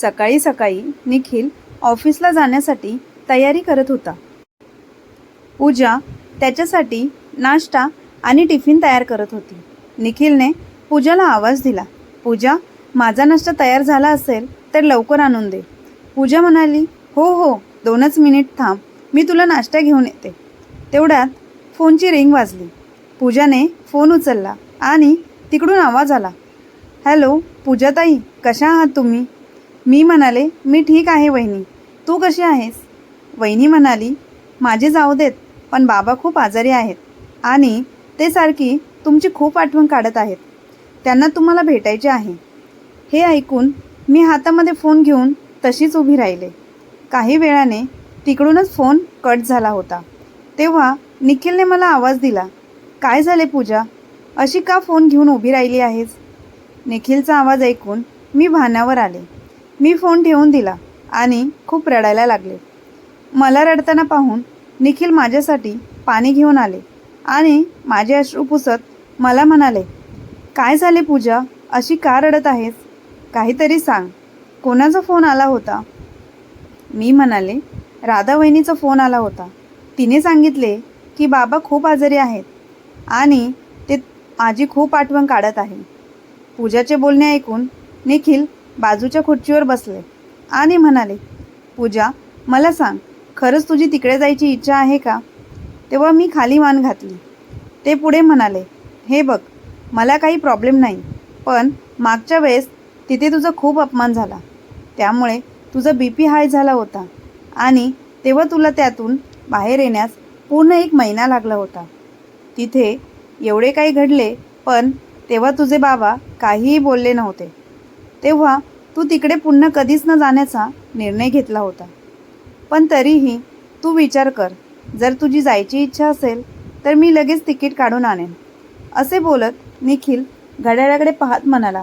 सकाळी सकाळी निखिल ऑफिसला जाण्यासाठी तयारी करत होता. पूजा त्याच्यासाठी नाश्ता आणि टिफिन तयार करत होती. निखिलने पूजाला आवाज दिला पूजा माझा नाश्ता तयार झाला असेल तर लवकर आणून दे. पूजा म्हणाली हो हो दोनच मिनिट थांब मी तुला नाश्ता घेऊन येते. तेवढ्यात फोनची रिंग वाजली. पूजाने फोन उचलला आणि तिकडून आवाज आला हॅलो पूजाताई कशा आहात तुम्ही? मी म्हणाले मी ठीक आहे वहिनी. तू कशी आहेस? वहिनी म्हणाली माझे जाऊ देत पण बाबा खूप आजारी आहेत आणि ते सारखी तुमची खूप आठवण काढत आहेत. त्यांना तुम्हाला भेटायचे आहे. हे ऐकून मी हातामध्ये फोन घेऊन तशीच उभी राहिले. काही वेळाने तिकडूनच फोन कट झाला होता. तेव्हा निखिलने मला आवाज दिला काय झाले पूजा? अशी का फोन घेऊन उभी राहिली आहेस? निखिलचा आवाज ऐकून मी भानावर आले. मी फोन ठेवून दिला आणि खूप रडायला लागले. मला रडताना पाहून निखिल माझ्यासाठी पाणी घेऊन आले आणि माझे अश्रू पुसत मला म्हणाले काय झाले पूजा? अशी का रडत आहेस? काहीतरी सांग. कोणाचा फोन आला होता? मी म्हणाले राधा वहिनीचा फोन आला होता. तिने सांगितले की बाबा खूप आजारी आहेत आणि ते माझी खूप आठवण काढत आहे. पूजाचे बोलणे ऐकून निखिल बाजूच्या खुर्चीवर बसले आणि म्हणाले पूजा मला सांग खरंच तुझी तिकडे जायची इच्छा आहे का? तेव्हा मी खाली मान घातली. ते पुढे म्हणाले हे बघ मला काही प्रॉब्लेम नाही पण मागच्या वेळेस तिथे तुझा खूप अपमान झाला. त्यामुळे तुझा बी पी हाय झाला होता आणि तेव्हा तुला त्यातून बाहेर येण्यास पूर्ण एक महिना लागला होता. तिथे एवढे काही घडले पण तेव्हा तुझे बाबा काहीही बोलले नव्हते. तेव्हा तू तिकडे पुन्हा कधीच न जाण्याचा निर्णय घेतला होता. पण तरीही तू विचार कर जर तुझी जायची इच्छा असेल तर मी लगेच तिकीट काढून आणेन. असे बोलत निखिल घड्याळाकडे पाहत म्हणाला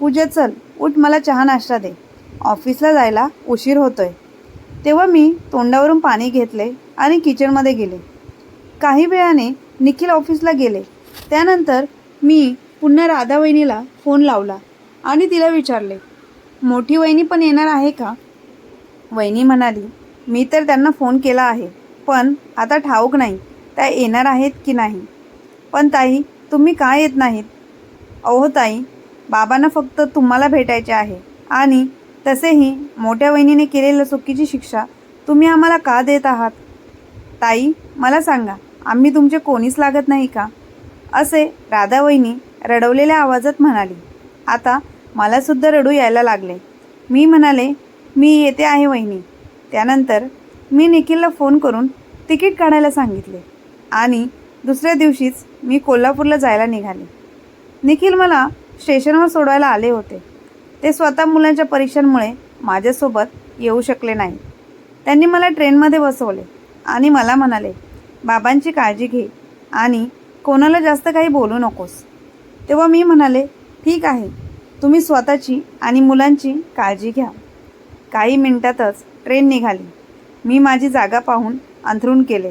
पूजा चल उठ मला चहा नाश्ता दे. ऑफिसला जायला उशीर होतोय. तेव्हा मी तोंडावरून पाणी घेतले आणि किचनमध्ये गेले. काही वेळाने निखिल ऑफिसला गेले. त्यानंतर मी पुन्हा राधा वहिनीला फोन लावला. आणि तिला विचारले मोठी वहिनी पण येणार आहे का? वहिनी म्हणाली मी तर त्यांना फोन केला आहे पण आता ठाऊक नाही त्या येणार आहेत की नाही? पण ताई तुम्ही का येत नाहीत? अहो ताई बाबांना फक्त तुम्हाला भेटायचे आहे आणि तसेही मोठ्या वहिनीने केलेल्या चुकीची शिक्षा तुम्ही आम्हाला का देत आहात? ताई मला सांगा आम्ही तुमचे कोणीच लागत नाही का? असे राधा वहिनी रडवलेल्या आवाजात म्हणाली. आता मलासुद्धा रडू यायला लागले. मी म्हणाले मी येते आहे वहिनी. त्यानंतर मी निखिलला फोन करून तिकीट काढायला सांगितले आणि दुसऱ्या दिवशीच मी कोल्हापूरला जायला निघाले. निखिल मला स्टेशनवर सोडवायला आले होते. ते स्वतः मुलांच्या परीक्षांमुळे माझ्यासोबत येऊ शकले नाही. त्यांनी मला ट्रेनमध्ये बसवले आणि मला म्हणाले बाबांची काळजी घे आणि कोणाला जास्त काही बोलू नकोस. तेव्हा मी म्हणाले ठीक आहे. तुम्ही स्वतःची आणि मुलांची काळजी घ्या. काही मिनिटातच ट्रेन निघाली. मी माझी जागा पाहून अंथरून केले.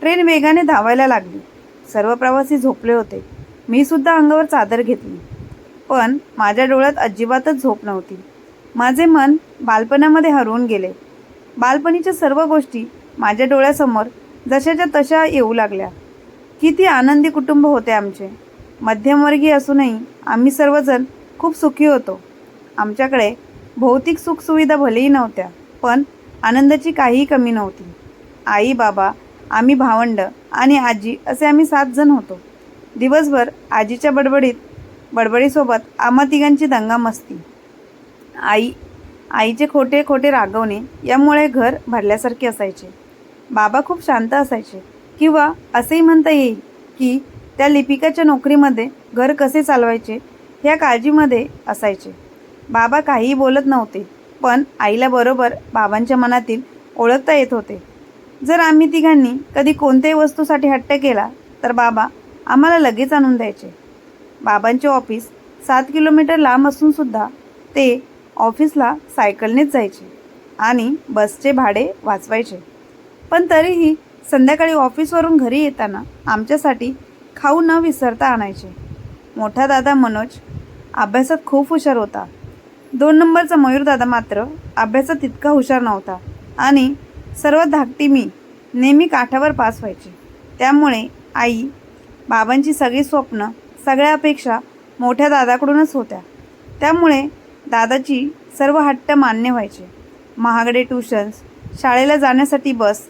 ट्रेन वेगाने धावायला लागली. सर्व प्रवासी झोपले होते. मी सुद्धा अंगावर चादर घेतली. पण माझ्या डोळ्यात अजिबातच झोप नव्हती. माझे मन बालपणामध्ये हरवून गेले. बालपणीच्या सर्व गोष्टी माझ्या डोळ्यासमोर जशाच्या तशा येऊ लागल्या. किती आनंदी कुटुंब होते आमचे. मध्यमवर्गीय असूनही आम्ही सर्वजण खूप सुखी होतो. आमच्याकडे भौतिक सुखसुविधा भलेही नव्हत्या पण आनंदाची काहीही कमी नव्हती. आई बाबा आम्ही भावंड आणि आजी असे आम्ही सात जण होतो. दिवसभर आजीच्या बडबडीत बडबडीसोबत आम्हा तिघांची दंगामस्ती आई आईचे खोटे खोटे रागवणे यामुळे घर भरल्यासारखे असायचे. बाबा खूप शांत असायचे किंवा असेही म्हणता येईल की त्या लिपिकाच्या नोकरीमध्ये घर कसे चालवायचे ह्या काळजीमध्ये असायचे. बाबा काहीही बोलत नव्हते पण आईला बरोबर बाबांच्या मनातील ओळखता येत होते. जर आम्ही तिघांनी कधी कोणत्याही वस्तूसाठी हट्ट केला तर बाबा आम्हाला लगेच आणून द्यायचे. बाबांचे ऑफिस सात किलोमीटर लांब असूनसुद्धा ते ऑफिसला सायकलनेच जायचे आणि बसचे भाडे वाचवायचे. पण तरीही संध्याकाळी ऑफिसवरून घरी येताना आमच्यासाठी खाऊ न विसरता आणायचे. मोठा दादा मनोज अभ्यासात खूप हुशार होता. दोन नंबरचा मयूरदादा मात्र अभ्यासात तितका हुशार नव्हता. आणि सर्व धाकटी मी नेहमी काठावर पास व्हायचे. त्यामुळे आई बाबांची सगळी स्वप्न सगळ्या अपेक्षा मोठ्या दादाकडूनच होत्या. त्यामुळे दादाची सर्व हट्ट मान्य व्हायचे. महागडे ट्युशन्स शाळेला जाण्यासाठी बस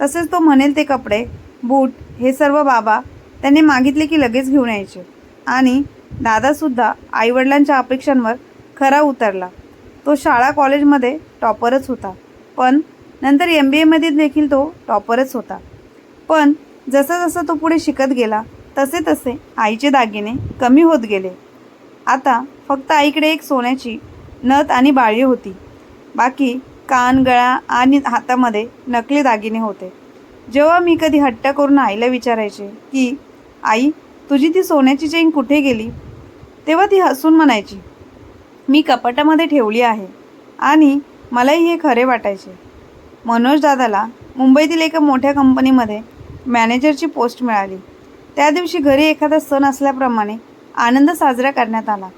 तसेच तो म्हणेल ते कपडे बूट हे सर्व बाबा त्यांनी मागितले की लगेच घेऊन यायचे. आणि दादासुद्धा आईवडिलांच्या अपेक्षांवर खरा उतरला. तो शाळा कॉलेजमध्ये टॉपरच होता. पण नंतर एम बी एमध्ये देखील तो टॉपरच होता. पण जसं जसं तो पुढे शिकत गेला तसे तसे आईचे दागिने कमी होत गेले. आता फक्त आईकडे एक सोन्याची नथ आणि बाळी होती. बाकी कान गळा आणि हातामध्ये नकली दागिने होते. जेव्हा मी कधी हट्ट करून आईला विचारायचे की आई तुझी ती सोन्याची चेन कुठे गेली? तेव्हा ती हसून म्हणायची मी कपाटामध्ये ठेवली आहे आणि मलाही हे खरे वाटायचे. मनोज दादाला मुंबईतील एका मोठ्या कंपनीमध्ये मॅनेजरची पोस्ट मिळाली. त्या दिवशी घरी एखादा सण असल्याप्रमाणे आनंद साजरा करण्यात आला.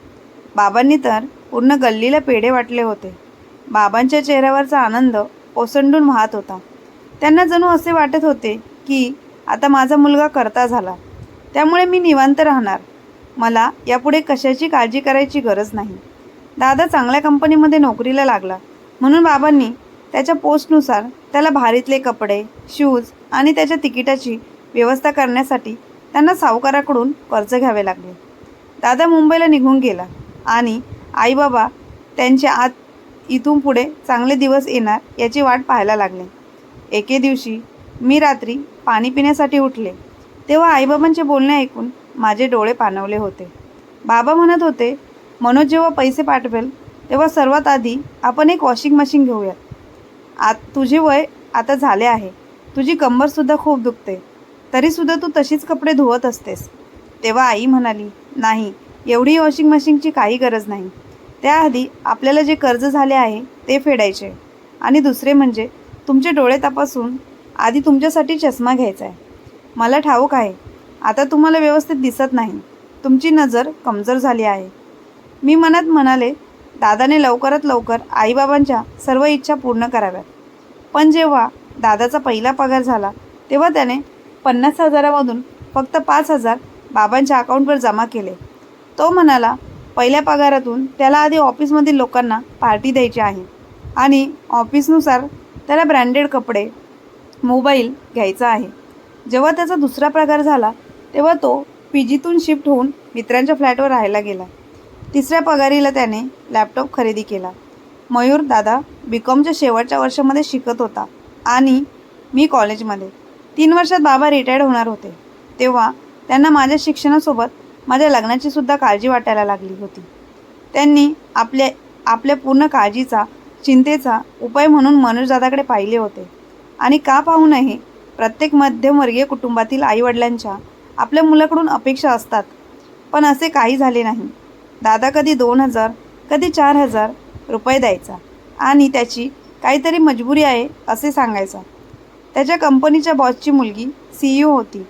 बाबांनी तर पूर्ण गल्लीला पेढे वाटले होते. बाबांच्या चेहऱ्यावरचा आनंद ओसंडून वाहत होता. त्यांना जणू असे वाटत होते की आता माझा मुलगा करता झाला. त्यामुळे मी निवांत राहणार. मला यापुढे कशाची काळजी करायची गरज नाही. दादा चांगल्या कंपनीमध्ये नोकरीला लागला. म्हणून बाबांनी त्याच्या पोस्टनुसार त्याला भारीतले कपडे शूज आणि त्याच्या तिकिटाची व्यवस्था करण्यासाठी त्यांना सावकाराकडून कर्ज घ्यावे लागले. दादा मुंबईला निघून गेला आणि आईबाबा त्यांच्या आत इथून पुढे चांगले दिवस येणार याची वाट पाहायला लागले. एके दिवशी मी रात्री पाणी पिण्यासाठी उठले. तेव्हा आईबाबांचे बोलणे ऐकून माझे डोळे पाणवले होते. बाबा म्हणत होते मनोज जेव्हा पैसे पाठवेल तेव्हा सर्वात आधी आपण एक वॉशिंग मशीन घेऊयात. आत तुझे वय आता झाले आहे. तुझी कंबरसुद्धा खूप दुखते. तरीसुद्धा तू तशीच कपडे धुवत असतेस. तेव्हा आई म्हणाली नाही एवढी वॉशिंग मशीनची काही गरज नाही. त्याआधी आपल्याला जे कर्ज झाले आहे ते फेडायचे. आणि दुसरे म्हणजे तुमचे डोळे तपासून आधी तुमच्यासाठी चष्मा घ्यायचा आहे. मला ठाऊक आहे आता तुम्हाला व्यवस्थित दिसत नाही. तुमची नजर कमजोर झाली आहे. मी मनात म्हणाले दादाने लवकरात लवकर आईबाबांच्या सर्व इच्छा पूर्ण कराव्यात. पण जेव्हा दादाचा पहिला पगार झाला तेव्हा त्याने पन्नास हजारामधून फक्त पाच हजार बाबांच्या अकाउंटवर जमा केले. तो म्हणाला पहिल्या पगारातून त्याला आधी ऑफिसमधील लोकांना पार्टी द्यायची आहे आणि ऑफिसनुसार त्याला ब्रँडेड कपडे मोबाईल घ्यायचा आहे. जेव्हा त्याचा दुसरा पगार झाला तेव्हा तो पी जीतून शिफ्ट होऊन मित्रांच्या फ्लॅटवर राहायला गेला. तिसऱ्या पगारीला त्याने लॅपटॉप खरेदी केला. मयूर दादा बी कॉमच्या शेवटच्या वर्षामध्ये शिकत होता आणि मी कॉलेजमध्ये. तीन वर्षात बाबा रिटायर्ड होणार होते. तेव्हा त्यांना माझ्या शिक्षणासोबत माझ्या लग्नाची सुद्धा काळजी वाटायला लागली होती. त्यांनी आपल्या आपल्या पूर्ण काळजीचा चिंतेचा उपाय म्हणून मनोज दादाकडे पाहिले होते. आणि का पाहू नये प्रत्येक मध्यमवर्गीय कुटुंबातील आईवडिलांच्या आपल्या मुलाकडून अपेक्षा असतात. पण असे काही झाले नाही. दादा कधी दोन हजार कधी चार हजार रुपये द्यायचा आणि त्याची काहीतरी मजबुरी आहे असे सांगायचा. त्याच्या कंपनीच्या बॉसची मुलगी सी ई होती.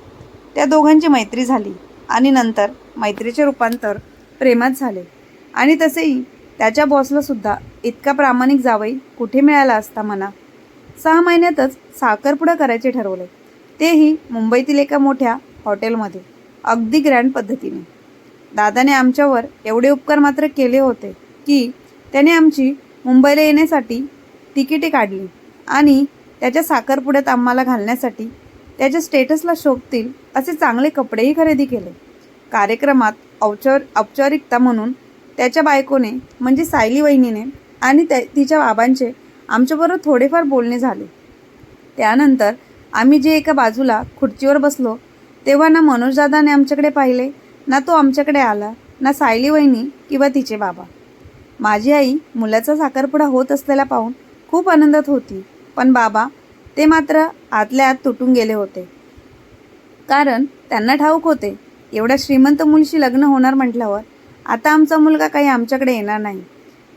त्या दोघांची मैत्री झाली आणि नंतर मैत्रीचे रूपांतर प्रेमात झाले. आणि तसेही त्याच्या बॉसलासुद्धा इतका प्रामाणिक जावई कुठे मिळाला असता म्हणा. सहा महिन्यातच साखरपुडा करायचे ठरवले. तेही मुंबईतील एका मोठ्या हॉटेलमध्ये अगदी ग्रँड पद्धतीने. दादाने आमच्यावर एवढे उपकार मात्र केले होते की त्याने आमची मुंबईला येण्यासाठी तिकिटे काढली आणि त्याच्या साखरपुड्यात आम्हाला घालण्यासाठी त्याच्या स्टेटसला शोभतील असे चांगले कपडेही खरेदी केले. कार्यक्रमात औपचार औपचारिकता म्हणून त्याच्या बायकोने म्हणजे सायली वहिनीने आणि त्या तिच्या बाबांचे आमच्याबरोबर थोडेफार बोलणे झाले. त्यानंतर आम्ही जे एका बाजूला खुर्चीवर बसलो तेव्हा ना मनोजदादाने आमच्याकडे पाहिले ना तो आमच्याकडे आला ना सायली वहिनी किंवा तिचे बाबा. माझी आई मुलाचा साखरपुडा होत असलेला पाहून खूप आनंदात होती पण बाबा ते मात्र आतल्या आत तुटून गेले होते. कारण त्यांना ठाऊक होते एवढ्या श्रीमंत मुलीशी लग्न होणार म्हटल्यावर आता आमचा मुलगा काही आमच्याकडे येणार नाही.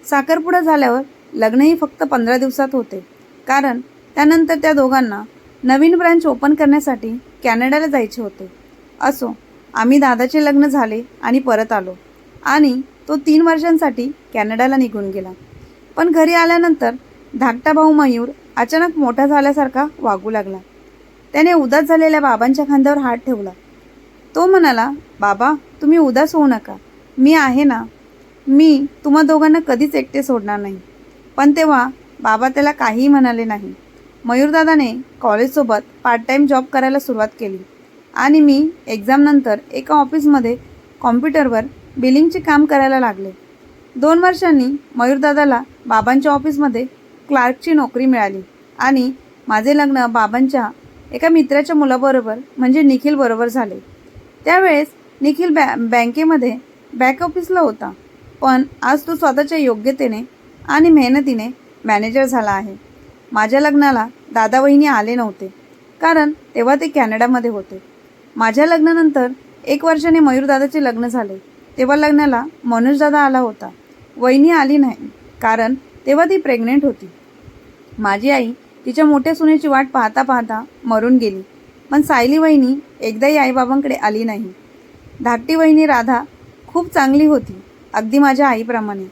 साखरपुडा झाल्यावर लग्नही फक्त पंधरा दिवसात होते. कारण त्यानंतर त्या दोघांना नवीन ब्रँच ओपन करण्यासाठी कॅनडाला जायचे होते. असो आम्ही दादाचे लग्न झाले आणि परत आलो. आणि तो तीन वर्षांसाठी कॅनडाला निघून गेला. पण घरी आल्यानंतर धाकटा भाऊ मयूर अचानक मोठा झाल्यासारखा वागू लागला. त्याने उदास झालेल्या बाबांच्या खांद्यावर हात ठेवला. तो म्हणाला बाबा तुम्ही उदास होऊ नका. मी आहे ना. मी तुम्हा दोघांना कधीच एकटे सोडणार नाही. पण तेव्हा बाबा त्याला काहीही म्हणाले नाही. मयूरदादाने कॉलेजसोबत पार्ट टाईम जॉब करायला सुरुवात केली. आणि मी एक्झामनंतर एका ऑफिसमध्ये कॉम्प्युटरवर बिलिंगचे काम करायला लागले. दोन वर्षांनी मयूरदादाला बाबांच्या ऑफिसमध्ये क्लार्कची नोकरी मिळाली. आणि माझे लग्न बाबांच्या एका मित्राच्या मुलाबरोबर म्हणजे निखिलबरोबर झाले. त्यावेळेस निखिल बॅ बँकेमध्ये बॅक ऑफिसला होता. पण आज तो स्वतःच्या योग्यतेने आणि मेहनतीने मॅनेजर झाला आहे. माझ्या लग्नाला दादा वहिनी आले नव्हते. कारण तेव्हा ते कॅनडामध्ये होते. माझ्या लग्नानंतर एक वर्षाने मयूरदादाचे लग्न झाले. तेव्हा लग्नाला मनोजदादा आला होता. वहिनी आली नाही. कारण तेव्हा ती प्रेग्नेंट होती. माझी आई तिच्या मोठ्या सुनेची वाट पाहता पाहता मरून गेली. पण सायली वहिनी एकदाही आईबाबांकडे आली नाही. धाकटी वहिनी राधा खूप चांगली होती अगदी माझ्या आईप्रमाणे.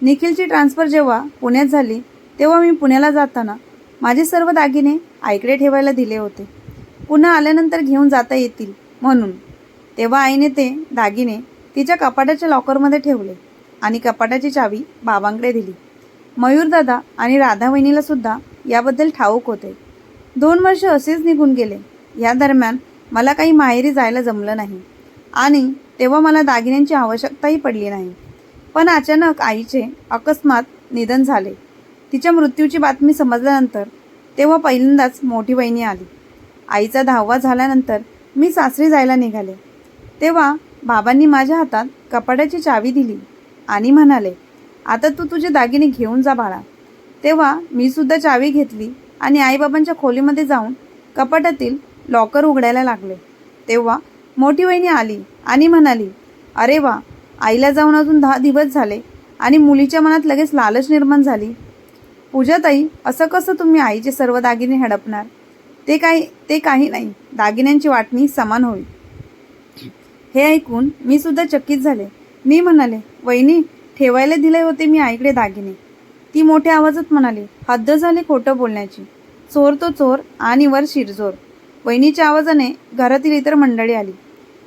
निखिलची ट्रान्सफर जेव्हा पुण्यात झाली तेव्हा मी पुण्याला जाताना माझे सर्व दागिने आईकडे ठेवायला दिले होते. पुन्हा आल्यानंतर घेऊन जाता येतील म्हणून. तेव्हा आईने ते दागिने तिच्या कपाटाच्या लॉकरमध्ये ठेवले आणि कपाटाची चावी बाबांकडे दिली. मयूरदादा आणि राधा वहिनीलासुद्धा याबद्दल ठाऊक होते. दोन वर्ष असेच निघून गेले. या दरम्यान मला काही माहेरी जायला जमलं नाही आणि तेव्हा मला दागिन्यांची आवश्यकताही पडली नाही. पण अचानक आईचे अकस्मात निधन झाले. तिच्या मृत्यूची बातमी समजल्यानंतर तेव्हा पहिल्यांदाच मोठी बहिणी आली. आईचा दहावा झाल्यानंतर मी सासरी जायला निघाले. तेव्हा बाबांनी माझ्या हातात कपाटाची चावी दिली आणि म्हणाले आता तू तुझे दागिने घेऊन जा बाळा. तेव्हा मी सुद्धा चावी घेतली आणि आईबाबांच्या खोलीमध्ये जाऊन कपाटातील लॉकर उघडायला लागले. तेव्हा मोठी वहिनी आली आणि म्हणाली अरे वा आईला जाऊन अजून दहा दिवस झाले आणि मुलीच्या मनात लगेच लालच निर्माण झाली. पूजाताई असं कसं तुम्ही आईचे सर्व दागिने हडपणार? ते काही ते काही नाही. दागिन्यांची वाटणी समान होईल. हे ऐकून मी सुद्धा चकित झाले. मी म्हणाले वहिनी ठेवायला दिले होते मी आईकडे दागिने. ती मोठ्या आवाजात म्हणाली हद्द झाली खोटं बोलण्याची. चोर तो चोर आणि वर शिरजोर. वहिनीच्या आवाजाने घरातील इतर मंडळी आली.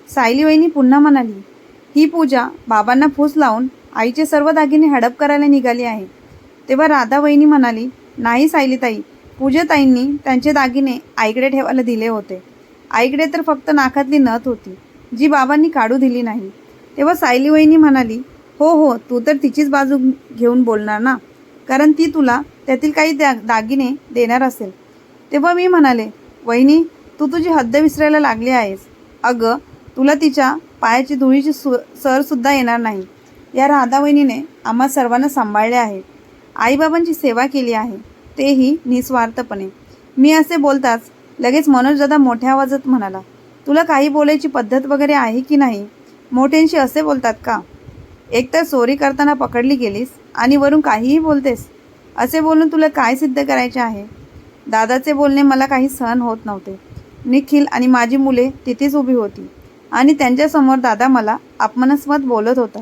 सायली वहिनी पुन्हा म्हणाली ही पूजा बाबांना फूस लावून आईचे सर्व दागिने हडप करायला निघाली आहे. तेव्हा राधा वहिनी म्हणाली नाही सायलीताई पूजाताईंनी त्यांचे दागिने आईकडे ठेवायला दिले होते. आईकडे तर फक्त नाकातली नथ होती जी बाबांनी काढू दिली नाही. तेव्हा सायली वहिनी म्हणाली हो हो तू तर तिचीच बाजू घेऊन बोलणार ना? कारण ती तुला त्यातील काही दा दागिने देणार असेल. तेव्हा मी म्हणाले वहिनी तू तुझी हद्द विसरायला लागली आहेस. अगं तुला तिच्या पायाची धुळीची सु सरसुद्धा येणार नाही. या राधा वहिनीने आम्हा सर्वांना सांभाळले आहे. आईबाबांची सेवा केली आहे. तेही निस्वार्थपणे. मी असे बोलताच लगेच मनोजदादा मोठ्या आवाजात म्हणाला तुला काही बोलायची पद्धत वगैरे आहे की नाही? मोठ्यांशी असे बोलतात का? एकतर चोरी करताना पकडली गेलीस आणि वरून काहीही बोलतेस. असे बोलून तुला काय सिद्ध करायचे आहे? दादाचे बोलणे मला काही सहन होत नव्हते. निखिल आणि माझी मुले तिथेच उभी होती. आणि त्यांच्यासमोर दादा मला अपमानास्पद बोलत होता.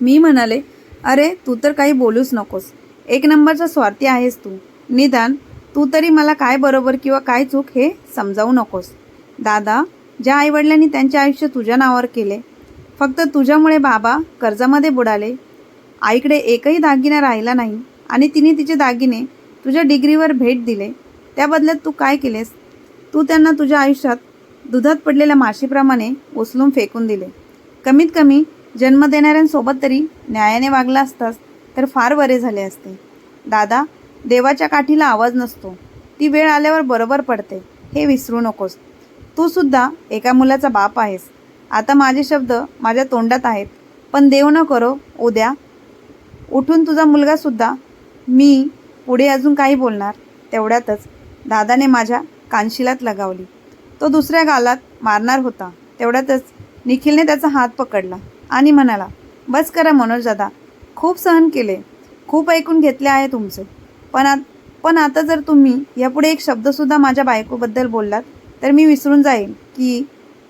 मी म्हणाले अरे तू तर काही बोलूच नकोस. एक नंबरचा स्वार्थी आहेस तू. निदान तू तरी मला काय बरोबर किंवा काय चूक हे समजावू नकोस. दादा ज्या आईवडिलांनी त्यांचे आयुष्य तुझ्या नावावर केले फक्त तुझ्यामुळे बाबा कर्जामध्ये बुडाले. आईकडे एकही दागिना राहिला नाही आणि तिने तिचे दागिने तुझ्या डिग्रीवर भेट दिले. त्या बदल्यात तू काय केलेस? तू त्यांना तुझ्या आयुष्यात दुधात पडलेल्या माशीप्रमाणे उचलून फेकून दिले. कमीत कमी जन्म देणाऱ्यांसोबत तरी न्यायाने वागला असतास तर फार बरे झाले असते. दादा देवाच्या काठीला आवाज नसतो. ती वेळ आल्यावर बरोबर पडते. हे विसरू नकोस. तू सुद्धा एका मुलाचा बाप आहेस. आता माझे शब्द माझ्या तोंडात आहेत. पण देव न करो उद्या. उठून तुझा मुलगा सुद्धा मी पुढे अजून काही बोलणार तेवढ्यातच दादाने माझ्या कानशिलात लगावली. तो दुसऱ्या गालात मारणार होता. तेवढ्यातच निखिलने त्याचा हात पकडला आणि म्हणाला बस करा मनोज दादा खूप सहन केले. खूप ऐकून घेतले आहे तुमचे. पण आत पण आता जर तुम्ही यापुढे एक शब्दसुद्धा माझ्या बायकोबद्दल बोललात तर मी विसरून जाईन की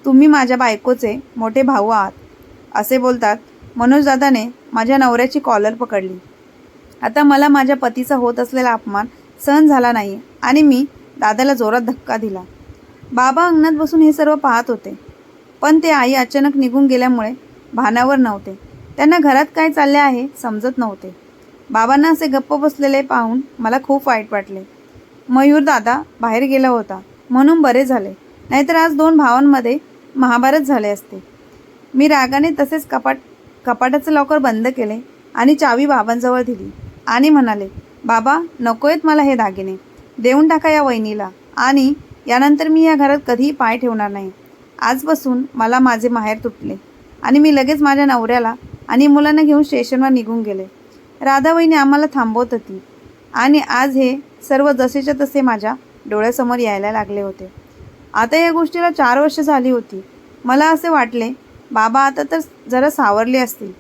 तुम्ही माझ्या बायकोचे मोठे भाऊ आहात. असे बोलतात मनोजदादाने माझ्या नवऱ्याची कॉलर पकडली. आता मला माझ्या पतीचा होत असलेला अपमान सहन झाला नाही आणि मी दादाला जोरात धक्का दिला. बाबा अंगणात बसून हे सर्व पाहत होते. पण ते आई अचानक निघून गेल्यामुळे भानावर नव्हते. त्यांना घरात काय चालले आहे समजत नव्हते. बाबांना असे गप्प बसलेले पाहून मला खूप वाईट वाटले. मयूर दादा बाहेर गेला होता. म्हणून बरे झाले. नाहीतर आज दोन भावांमध्ये महाभारत झाले असते. मी रागाने तसेच कपाट कपाटाचं लॉकर बंद केले आणि चावी बाबांजवळ दिली आणि म्हणाले बाबा नको आहेत मला हे दागिने. देऊन टाका या वहिनीला आणि यानंतर मी या घरात कधीही पाय ठेवणार नाही. आजपासून मला माझे माहेर तुटले आणि मी लगेच माझ्या नवऱ्याला आणि मुलांना घेऊन स्टेशनवर निघून गेले. राधाबाईने आम्हाला थांबवत होती आणि आज हे सर्व जसेच्या तसे माझ्या डोळ्यासमोर यायला लागले होते. आता या गोष्टीला चार वर्ष झाली होती. मला असे वाटले बाबा आता तर जरा सावरले असतील.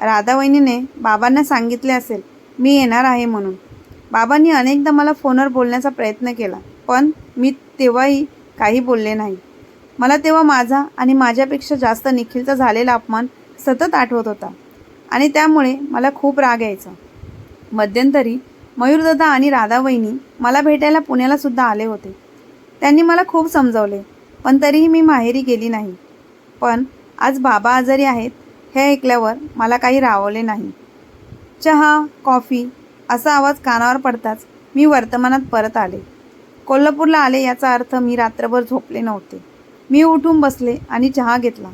राधावहिनीने बाबांना सांगितले असेल मी येणार आहे म्हणून. बाबांनी अनेकदा मला फोनवर बोलण्याचा प्रयत्न केला. पण मी तेव्हाही काही बोलले नाही. मला तेव्हा माझा आणि माझ्यापेक्षा जास्त निखिलचा झालेला अपमान सतत आठवत होता आणि त्यामुळे मला खूप राग यायचा. मध्यंतरी मयूरदादा आणि राधा वहिनी मला भेटायला पुण्याला सुद्धा आले होते. त्यांनी मला खूप समजावले पण तरीही मी माहेरी गेली नाही. पण आज बाबा आजारी आहेत हे ऐकल्यावर मला काही रावले नाही. चहा कॉफी असा आवाज कानावर पडताच मी वर्तमानात परत आले. कोल्हापूरला आले याचा अर्थ मी रात्रभर झोपले नव्हते. मी उठून बसले आणि चहा घेतला.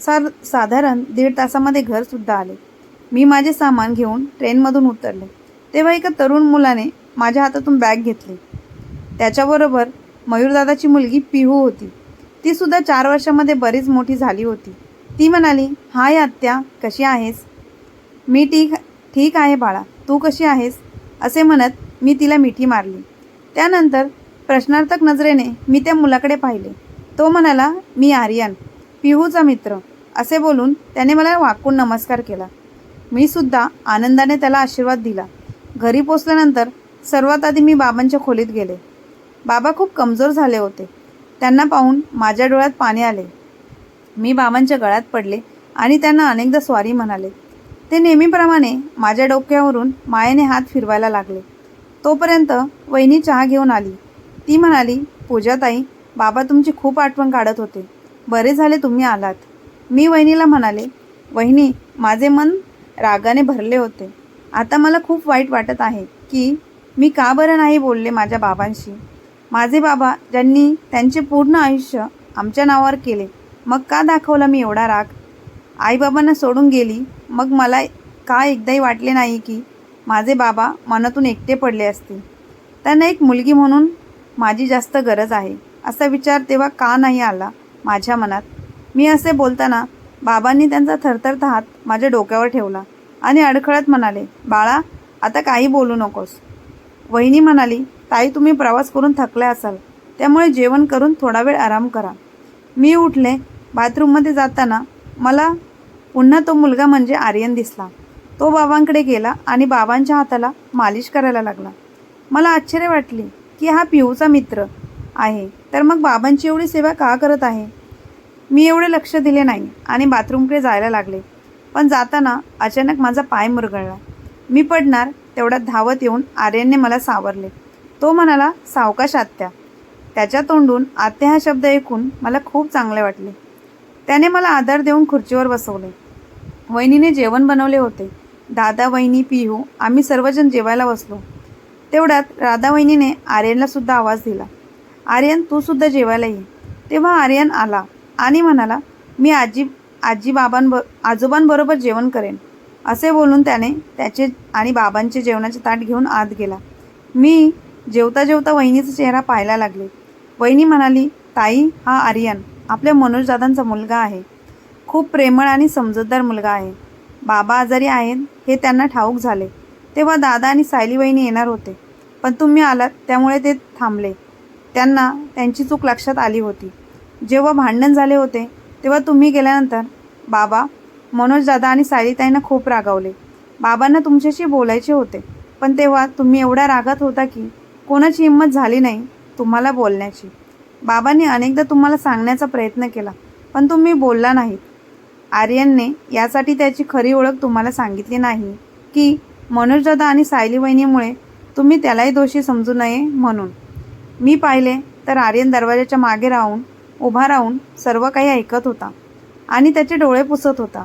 सर साधारण दीड तासामध्ये घरसुद्धा आले. मी माझे सामान घेऊन ट्रेनमधून उतरले. तेव्हा एका तरुण मुलाने माझ्या हातातून बॅग घेतली. त्याच्याबरोबर मयूरदादाची मुलगी पिहू होती. तीसुद्धा चार वर्षामध्ये बरीच मोठी झाली होती. ती म्हणाली हाय आत्या कशी आहेस? मी ठीक ठीक आहे बाळा. तू कशी आहेस? असे म्हणत मी तिला मिठी मारली. त्यानंतर प्रश्नार्थक नजरेने मी त्या मुलाकडे पाहिले. तो म्हणाला मी आर्यन पिहूचा मित्र. असे बोलून त्याने मला वाकून नमस्कार केला. मी सुद्धा आनंदाने त्याला आशीर्वाद दिला. घरी पोचल्यानंतर सर्वात आधी मी बाबांच्या खोलीत गेले. बाबा खूप कमजोर झाले होते. त्यांना पाहून माझ्या डोळ्यात पाणी आले. मी बाबांच्या गळ्यात पडले आणि त्यांना अनेकदा स्वारी म्हणाले. ते नेहमीप्रमाणे माझ्या डोक्यावरून मायेने हात फिरवायला लागले. तोपर्यंत वहिनी चहा घेऊन आली. ती म्हणाली पूजाताई बाबा तुमची खूप आठवण काढत होते. बरे झाले तुम्ही आलात. मी वहिनीला म्हणाले वहिनी माझे मन रागाने भरले होते. आता मला खूप वाईट वाटत आहे की मी का बरं नाही बोलले माझ्या बाबांशी. माझे बाबा ज्यांनी त्यांचे पूर्ण आयुष्य आमच्या नावावर केले मग का दाखवला मी एवढा राग? आईबाबांना सोडून गेली मग मला का एकदाही वाटले नाही की माझे बाबा मनातून एकटे पडले असतील? त्यांना एक मुलगी म्हणून माझी जास्त गरज आहे असा विचार तेव्हा का नाही आला माझ्या मनात. मी असे बोलताना बाबांनी त्यांचा थरथरता हात माझ्या डोक्यावर ठेवला आणि अडखळत म्हणाले बाळा आता काही बोलू नकोस. वहिनी म्हणाली ताई तुम्ही प्रवास करून थकले असाल त्यामुळे जेवण करून थोडा वेळ आराम करा. मी उठले बाथरूममध्ये जाताना मला पुन्हा तो मुलगा म्हणजे आर्यन दिसला. तो बाबांकडे गेला आणि बाबांच्या हाताला मालिश करायला लागला. मला आश्चर्य वाटली की हा पिहूचा मित्र आहे. तर मग बाबांची एवढी सेवा का करत आहे? मी एवढे लक्ष दिले नाही आणि बाथरूमकडे जायला लागले. पण जाताना अचानक माझा पाय मुरगळला. मी पडणार तेवढ्यात धावत येऊन आर्यनने मला सावरले. तो म्हणाला सावकाश आत्या. त्याच्या तोंडून आत्या हा शब्द ऐकून मला खूप चांगले वाटले. त्याने मला आधार देऊन खुर्चीवर बसवले. वहिनीने जेवण बनवले होते. दादा वहिनी पिहू आम्ही सर्वजण जेवायला बसलो. तेवढ्यात राधा वहिनीने आर्यनला सुद्धा आवाज दिला. आर्यन तू सुद्धा जेवायला ये. तेव्हा आर्यन आला आणि म्हणाला मी आजी आजी बाबांब आजोबांबरोबर जेवण करेन. असे बोलून त्याने त्याचे आणि बाबांचे जेवणाचे ताट घेऊन आत गेला. मी जेवता जेवता वहिनीचा चेहरा पाहायला लागले. वहिनी म्हणाली ताई हा आर्यन आपल्या मनोजदादांचा मुलगा आहे. खूप प्रेमळ आणि समजूतदार मुलगा आहे. बाबा आजारी आहेत हे त्यांना ठाऊक झाले. तेव्हा दादा आणि सायली येणार होते. पण तुम्ही आलात त्यामुळे ते थांबले. त्यांना त्यांची चूक लक्षात आली होती. जेव्हा भांडण झाले होते तेव्हा तुम्ही गेल्यानंतर बाबा मनोज दादा आणि सायलीताईंना खूप रागावले. बाबांना तुमच्याशी बोलायचे होते पण तेव्हा तुम्ही एवढ्या रागात होता की कोणाची हिंमत झाली नाही तुम्हाला बोलण्याची. बाबांनी अनेकदा तुम्हाला सांगण्याचा प्रयत्न केला पण तुम्ही बोलला नाहीत. आर्यनने यासाठी त्याची खरी ओळख तुम्हाला सांगितली नाही की मनोजदादा आणि सायली वहिनीमुळे तुम्ही त्यालाही दोषी समजू नये म्हणून. मी पाहिले तर आर्यन दरवाजाच्या मागे राहून उभा राहून सर्व काही ऐकत होता आणि त्याचे डोळे पुसत होता.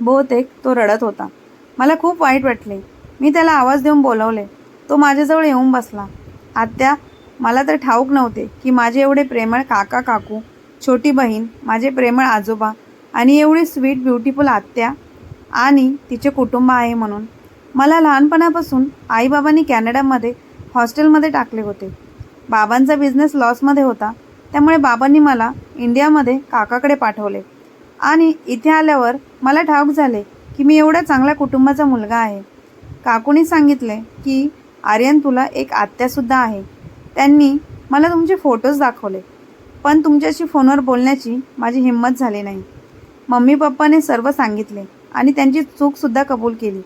बहुतेक तो रडत होता. मला खूप वाईट वाटले. मी त्याला आवाज देऊन बोलवले. तो माझ्याजवळ येऊन बसला. आत्या मला तर ठाऊक नव्हते की माझे एवढे प्रेमळ काका काकू छोटी बहीण माझे प्रेमळ आजोबा आणि एवढी स्वीट ब्युटिफुल आत्या आणि तिचे कुटुंब आहे म्हणून मला लहानपणापासून आईबाबांनी कॅनडामध्ये हॉस्टेलमध्ये टाकले होते. बाबांचा बिझनेस लॉसमध्ये होता त्यामुळे बाबांनी मला इंडियामध्ये काकाकडे पाठवले. आणि इथे आल्यावर मला ठाऊक झाले की मी एवढ्या चांगल्या कुटुंबाचा मुलगा आहे. काकूने सांगितले की आर्यन तुला एक आत्यासुद्धा आहे. त्यांनी मला तुमचे फोटोज दाखवले पण तुमच्याशी फोनवर बोलण्याची माझी हिंमत झाली नाही. मम्मी पप्पाने सर्व सांगितले आणि त्यांची चूकसुद्धा कबूल केली.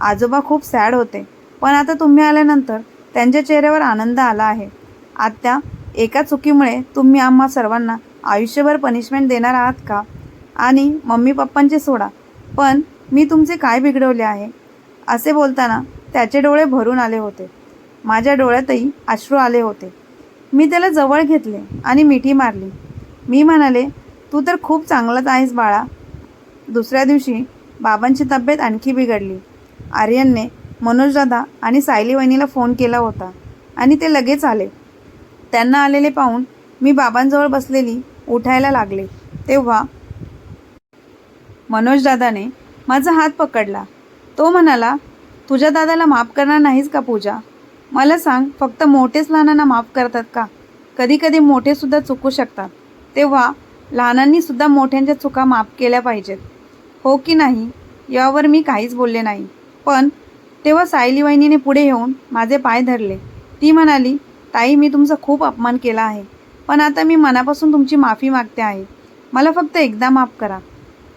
आजोबा खूप सॅड होते. पण आता तुम्ही आल्यानंतर त्यांच्या चेहऱ्यावर आनंद आला आहे. आत्या एका चुकीमुळे तुम्ही आम्हा सर्वांना आयुष्यभर पनिशमेंट देणार आहात का? आणि मम्मी पप्पांचे सोडा. पण मी तुमचे काय बिघडवले आहे? असे बोलताना त्याचे डोळे भरून आले होते. माझ्या डोळ्यातही अश्रू आले होते. मी त्याला जवळ घेतले आणि मिठी मारली. मी म्हणाले तू तर खूप चांगलाच आहेस बाळा. दुसऱ्या दिवशी बाबांची तब्येत आणखी बिघडली. आर्यनने मनोजदादा आणि सायली वहिनीला फोन केला होता आणि ते लगेच आले. त्यांना आलेले पाहून मी बाबांजवळ बसलेली उठायला लागले. तेव्हा मनोजदादाने माझा हात पकडला. तो म्हणाला तुझ्या दादाला माफ करणार नाहीस का पूजा? मला सांग फक्त मोठेच लहानांना माफ करतात का? कधी कधी मोठेसुद्धा चुकू शकतात. तेव्हा लहानांनीसुद्धा मोठ्यांच्या चुका माफ केल्या पाहिजेत. हो की नाही? यावर मी काहीच बोलले नाही. पण तेव्हा सायली वहिनीने पुढे येऊन माझे पाय धरले. ती म्हणाली ताई मी तुमचा खूप अपमान केला आहे पण आता मी मनापासून तुमची माफी मागते आहे. मला फक्त एकदा माफ करा.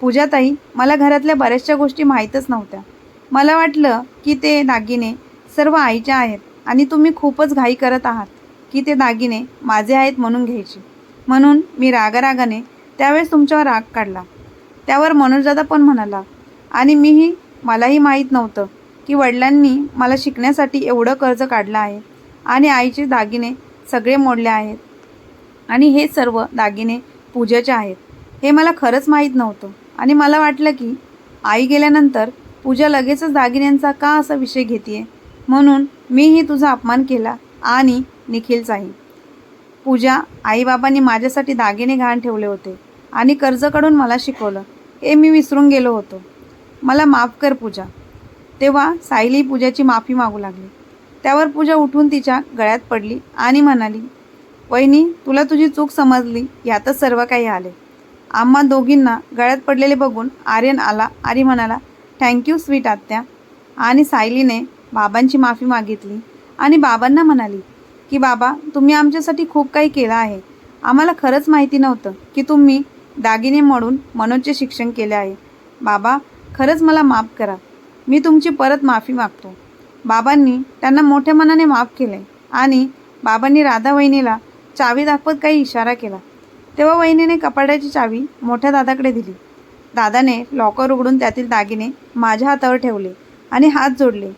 पूजाताई मला घरातल्या बऱ्याचशा गोष्टी माहीतच नव्हत्या. मला वाटलं की ते दागिने सर्व आईच्या आहेत आणि तुम्ही खूपच घाई करत आहात की ते दागिने माझे आहेत म्हणून घ्यायचे. म्हणून मी रागारागाने त्यावेळेस तुमच्यावर राग काढला. त्यावर मनोजदादा पण म्हणाला आणि मीही मलाही माहीत नव्हतं की वडिलांनी मला शिकण्यासाठी एवढं कर्ज काढलं आहे आणि आईचे दागिने सगळे मोडले आहेत. आणि हे सर्व दागिने पूजाचे आहेत. हे मला खरंच माहीत नव्हतं. आणि मला वाटलं की आई गेल्यानंतर पूजा लगेचच दागिन्यांचा का असा विषय घेते म्हणून मीही तुझा अपमान केला आणि निखिलचाही पूजा आईबाबांनी माझ्यासाठी दागिने घाण ठेवले होते आणि कर्ज काढून मला शिकवलं. हे मी विसरून गेलो होतो. मला माफ कर पूजा. तेव्हा सायली पूजाची माफी मागू लागली. त्यावर पूजा उठून तिच्या गळ्यात पडली आणि म्हणाली वहिनी तुला तुझी चूक समजली यातच सर्व काही आले. आम्हा दोघींना गळ्यात पडलेले बघून आर्यन आला आर्य म्हणाला थँक्यू स्वीट आत्या. आणि सायलीने बाबांची माफी मागितली आणि बाबांना म्हणाली की बाबा तुम्ही आमच्यासाठी खूप काही केलं आहे. आम्हाला खरंच माहिती नव्हतं की तुम्ही दागिने म्हणून मनोजचे शिक्षण केले आहे. बाबा खरंच मला माफ करा. मी तुमची परत माफी मागतो. बाबांनी त्यांना मोठ्या मनाने माफ केले आणि बाबांनी राधा वहिनीला चावी दाखवत काही इशारा केला. तेव्हा वहिनीने कपाटाची चावी मोठ्या दादाकडे दिली. दादाने लॉकर उघडून त्यातील दागिने माझ्या हातावर ठेवले आणि हात जोडले.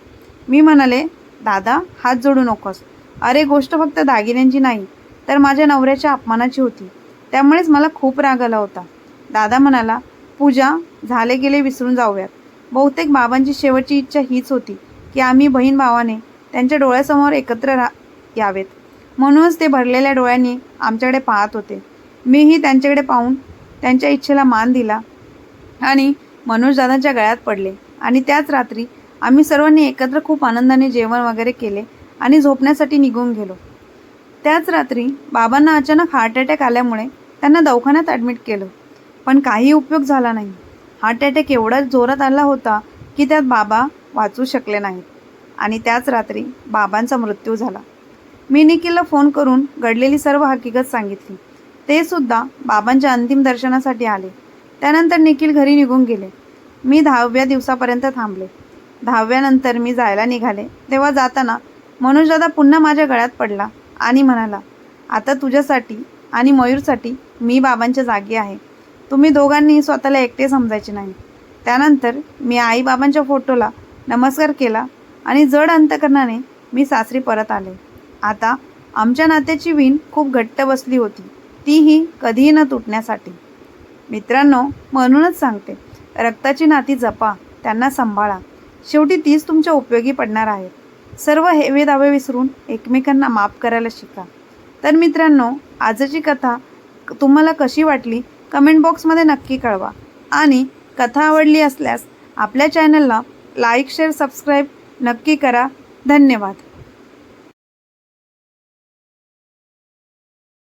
मी म्हणाले दादा हात जोडू नकोस. अरे गोष्ट फक्त दागिन्यांची नाही तर माझ्या नवऱ्याच्या अपमानाची होती. त्यामुळेच मला खूप राग आला होता. दादा म्हणाला पूजा झाले गेले विसरून जाऊयात. बहुतेक बाबांची शेवटची इच्छा हीच होती की आम्ही बहीण भावाने त्यांच्या डोळ्यासमोर एकत्र रा यावेत. म्हणूनच ते भरलेल्या डोळ्यांनी आमच्याकडे पाहत होते. मीही त्यांच्याकडे पाहून त्यांच्या इच्छेला मान दिला आणि मनोजदादांच्या गळ्यात पडले. आणि त्याच रात्री आम्ही सर्वांनी एकत्र खूप आनंदाने जेवण वगैरे केले आणि झोपण्यासाठी निघून गेलो. त्याच रात्री बाबांना अचानक हार्ट अटॅक आल्यामुळे त्यांना दवाखान्यात ॲडमिट केलं. पण काही उपयोग झाला नाही. हार्ट अटॅक एवढा जोरात आला होता की त्यात बाबा वाचू शकले नाहीत. आणि त्याच रात्री बाबांचा मृत्यू झाला. मी निखिलला फोन करून घडलेली सर्व हकीकत सांगितली. ते सुद्धा बाबांच्या अंतिम दर्शनासाठी आले. त्यानंतर निखिल घरी निघून गेले. मी दहाव्या दिवसापर्यंत थांबले. दहाव्यानंतर मी जायला निघाले. तेव्हा जाताना मनोजदादा पुन्हा माझ्या गळ्यात पडला आणि म्हणाला आता तुझ्यासाठी आणि मयूरसाठी मी बाबांच्या जागी आहे. तुम्ही दोघांनी स्वतःला एकटे समजायचे नाही. त्यानंतर मी आईबाबांच्या फोटोला नमस्कार केला आणि जड अंतकरणाने मी सासरी परत आले. आता आमच्या नात्याची वीण खूप घट्ट बसली होती. तीही कधीही न तुटण्यासाठी. मित्रांनो म्हणूनच सांगते रक्ताची नाती जपा त्यांना सांभाळा. शेवटी तीच तुमच्या उपयोगी पडणार आहेत सर्व हेवे दावे विसरून एकमेकांना माफ करायला शिका. तर मित्रांनो आजची कथा तुम्हाला कशी वाटली कमेंट बॉक्समध्ये नक्की कळवा. आणि कथा आवडली असल्यास आपल्या चॅनलला लाईक शेअर सबस्क्राईब नक्की करा. धन्यवाद.